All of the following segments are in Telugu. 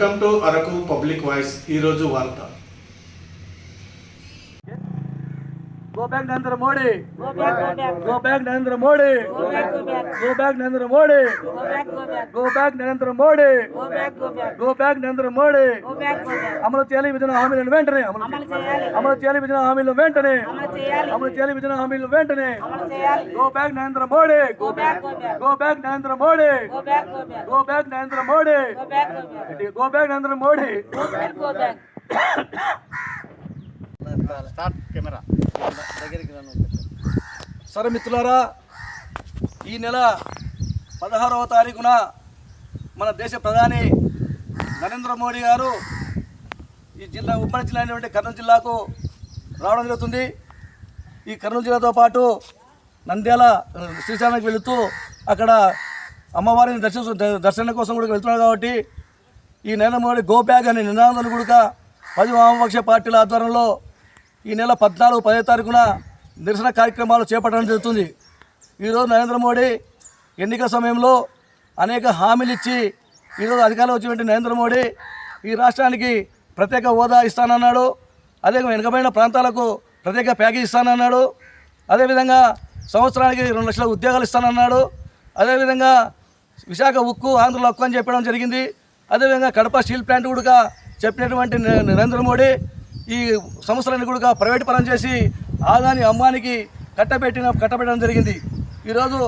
Welcome to Araku public voice ఈరోజు వార్త. Go back, go back. Go back Narendra Modi. Go back, go back. Go back Narendra Modi. Go back, go back. అమలు చేయాలి విధాన హామీలను వెంటనే అమలు అమలు చేయాలి అమలు చేయాలి విధాన హామీలను వెంటనే అమలు చేయాలి అమలు చేయాలి విధాన హామీలను వెంటనే అమలు చేయాలి go back Narendra Modi Go back, go back. Go back Narendra Modi Go back, go back. Go back Narendra Modi Go back, go back. Go back Narendra Modi Go camera. దగ్గరికి సరే మిత్రులారా ఈ నెల పదహారవ తారీఖున మన దేశ ప్రధాని నరేంద్ర మోడీ గారు ఈ జిల్లా ఉమ్మడి జిల్లా అయినటువంటి కర్నూలు జిల్లాకు రావడం జరుగుతుంది. ఈ కర్నూలు జిల్లాతో పాటు నంద్యాల శ్రీశైలానికి వెళుతూ అక్కడ అమ్మవారిని దర్శన దర్శనం కోసం కూడా వెళ్తున్నారు కాబట్టి ఈ నరేంద్ర మోడీ గో బ్యాగ్ అనే నినాదాన్ని కూడా పది వామపక్ష పార్టీల ఆధ్వర్యంలో ఈ నెల పద్నాలుగు పదో తారీఖున నిరసన కార్యక్రమాలు చేపట్టడం జరుగుతుంది. ఈరోజు నరేంద్ర మోడీ ఎన్నికల సమయంలో అనేక హామీలు ఇచ్చి ఈరోజు అధికారంలో వచ్చినటువంటి నరేంద్ర మోడీ ఈ రాష్ట్రానికి ప్రత్యేక హోదా ఇస్తానన్నాడు. అదే వెనుకబడిన ప్రాంతాలకు ప్రత్యేక ప్యాకేజ్ ఇస్తానన్నాడు. అదేవిధంగా సంవత్సరానికి రెండు లక్షల ఉద్యోగాలు ఇస్తానన్నాడు. అదేవిధంగా విశాఖ ఉక్కు ఆంధ్రలో ఉక్కు అని చెప్పడం జరిగింది. అదేవిధంగా కడప స్టీల్ ప్లాంట్ కూడా చెప్పినటువంటి నరేంద్ర మోడీ ఈ సంస్థలన్నీ కూడా ప్రైవేట్ పరం చేసి ఆదాని అమ్మానికి కట్టబెట్టిన కట్టబెట్టడం జరిగింది. ఈరోజు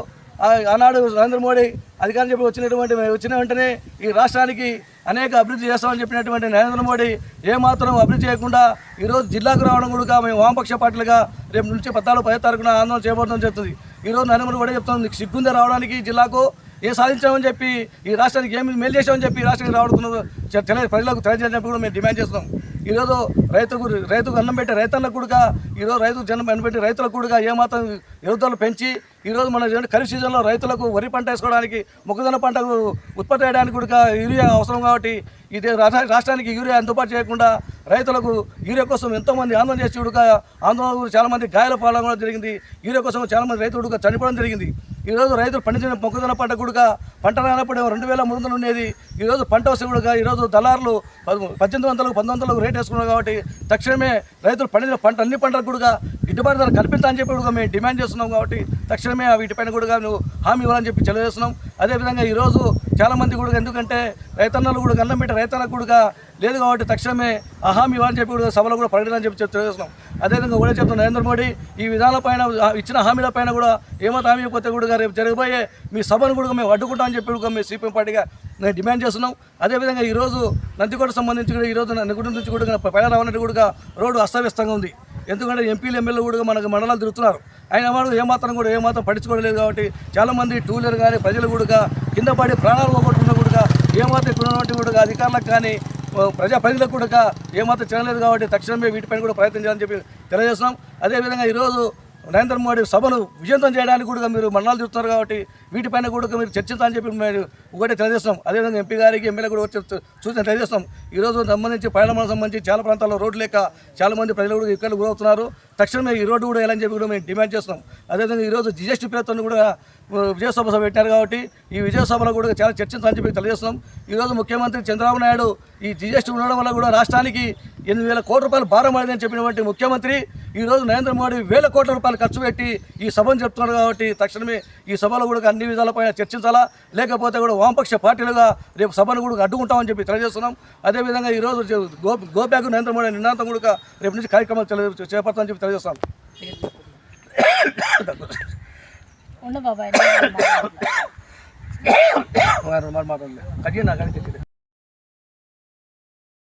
ఆనాడు నరేంద్ర మోడీ అధికారం చెప్పి వచ్చినటువంటి వచ్చిన వెంటనే ఈ రాష్ట్రానికి అనేక అభివృద్ధి చేస్తామని చెప్పినటువంటి నరేంద్ర మోడీ ఏమాత్రం అభివృద్ధి చేయకుండా ఈరోజు జిల్లాకు రావడం కూడా మేము వామపక్ష పార్టీలుగా రేపు నుంచి పద్నాలుగు పదో తారీఖున ఆందోళన చేయబడుతుందని చెప్తుంది. ఈరోజు నరేంద్ర మోడీ చెప్తుంది నీకు సిగ్గుందే రావడానికి జిల్లాకు? ఏం సాధించామని చెప్పి ఈ రాష్ట్రానికి ఏమి మేలు చేసామని చెప్పి రాష్ట్రానికి రావడుతున్నదో తెలియ ప్రజలకు తెలియజేయడం కూడా మేము డిమాండ్ చేస్తున్నాం. ఈరోజు రైతుకు రైతుకు అన్నం పెట్టి రైతన్న కూడా ఈరోజు రైతు జనం అన్నం పెట్టి రైతులకు కూడా ఏమాత్రం ఎదుగుదల పెంచి ఈరోజు మన ఖరీఫ్ సీజన్లో రైతులకు వరి పంట వేసుకోవడానికి మొక్కజొన్న పంటకు ఉత్పత్తి చేయడానికి కూడా యూరియా అవసరం కాబట్టి ఇది రాష్ట్రానికి యూరియా అందుబాటు చేయకుండా రైతులకు యూరియా కోసం ఎంతోమంది ఆందోళన చేసి కూడా ఆందోళన చాలామంది గాయాల పాలన జరిగింది. యూరియా కోసం చాలామంది రైతులు చనిపోవడం జరిగింది. ఈరోజు రైతులు పండించిన మొక్కజొన్న పంట కూడా పంట రానప్పుడు రెండు వేల మూడు వందలు ఉండేది. ఈరోజు పంట వస్తే కూడా ఈరోజు దళారులు పద్దెనిమిది వందలకు పంతొమ్మిది వందలకు రేట్ వేసుకున్నారు కాబట్టి తక్షణమే రైతులు పండిన పంట అన్ని పంటలకు కూడా గిట్టుబాటు ధర కల్పించాలని చెప్పి కూడా మేము డిమాండ్ చేస్తున్నాం కాబట్టి తక్షణమే వీటిపైన కూడా నువ్వు హామీ ఇవ్వాలని చెప్పి తెలియజేస్తున్నాం అదేవిధంగా ఈరోజు చాలామంది కూడా ఎందుకంటే రైతన్నలు కూడా అన్నం పెట్టి రైతన్నకు కూడా లేదు కాబట్టి తక్షణమే ఆ హామీ ఇవ్వాలని చెప్పి కూడా సభలో కూడా ప్రకటించాలని చెప్పి చేస్తున్నాం. అదేవిధంగా కూడా చెప్తున్న నరేంద్ర మోడీ ఈ విధానాలపైన ఇచ్చిన హామీలపైన కూడా ఏమో హామీ ఇవ్వకపోతే కూడా రేపు జరగబోయే మీ సభను కూడా మేము అడ్డుకుంటామని చెప్పి కూడా మేము సిపిఎం పార్టీగా నేను డిమాండ్ చేస్తున్నాం. అదేవిధంగా ఈరోజు నందికోట సంబంధించి కూడా ఈరోజు నందికోట నుంచి కూడా పైన రావాలంటే కూడా రోడ్డు అస్తవ్యస్తంగా ఉంది. ఎందుకంటే ఎంపీలు ఎమ్మెల్యే కూడా మనకు మండలాలు తిరుగుతున్నారు. ఆయన వాడు ఏమాత్రం కూడా ఏమాత్రం పట్టించుకోవలేదు కాబట్టి చాలామంది టూ వీలర్ కానీ ప్రజలు కూడా కింద పడి ప్రాణాలు పోగొట్టుకున్న కూడా ఏమాత్రం ఇక్కడ కూడా అధికారులకు కానీ ప్రజా ప్రజలకు కూడా ఏమాత్రం చేయలేదు కాబట్టి తక్షణమే వీటిపైన కూడా ప్రయత్నం చేయాలని చెప్పి తెలియజేస్తున్నాం. అదేవిధంగా ఈరోజు నరేంద్ర మోడీ సభను విజయంతం చేయడానికి కూడా మీరు మరణాలు చూస్తున్నారు కాబట్టి వీటిపైన కూడా మీరు చర్చించాలని చెప్పి మీరు ఒకటే తెలియజేస్తాం అదేవిధంగా ఎంపీ గారికి ఎమ్మెల్యే కూడా వచ్చి సూచన తెలియజేస్తాం ఈరోజు సంబంధించి పయనమాల సంబంధించి చాలా ప్రాంతాల్లో రోడ్లు లేక చాలామంది ప్రజలు కూడా ఇక్కడ గురవుతున్నారు. తక్షణమే ఈ రోడ్డు కూడా వేయాలని చెప్పి కూడా మేము డిమాండ్ చేస్తున్నాం. అదేవిధంగా ఈరోజు జిఎస్టీ పేరుతో కూడా విజయసభ సభ పెట్టారు కాబట్టి ఈ విజయసభలో కూడా చాలా చర్చించాలని చెప్పి తెలియజేస్తున్నాం. ఈరోజు ముఖ్యమంత్రి చంద్రబాబు నాయుడు ఈ జిఎస్టీ ఉండడం వల్ల కూడా రాష్ట్రానికి ఎనిమిది వేల కోట్ల రూపాయలు భారం పడిందని చెప్పినటువంటి ముఖ్యమంత్రి ఈరోజు నరేంద్ర మోడీ వేల కోట్ల రూపాయలు ఖర్చు పెట్టి ఈ సభను చెప్తున్నారు కాబట్టి తక్షణమే ఈ సభలో కూడా అన్ని విధాలపైన చర్చించాలా? లేకపోతే కూడా వామపక్ష పార్టీలుగా రేపు సభను కూడా అడ్డుకుంటామని చెప్పి తెలియజేస్తున్నాం. అదేవిధంగా ఈరోజు go go back Narendra Modi నిన్నాంతం కూడా రేపు నుంచి కార్యక్రమాలు చేపడతామని చెప్పి తెలియజేస్తాం ఉండు బాబాయ్ మాట్లాడలేదు కట్టినా కానీ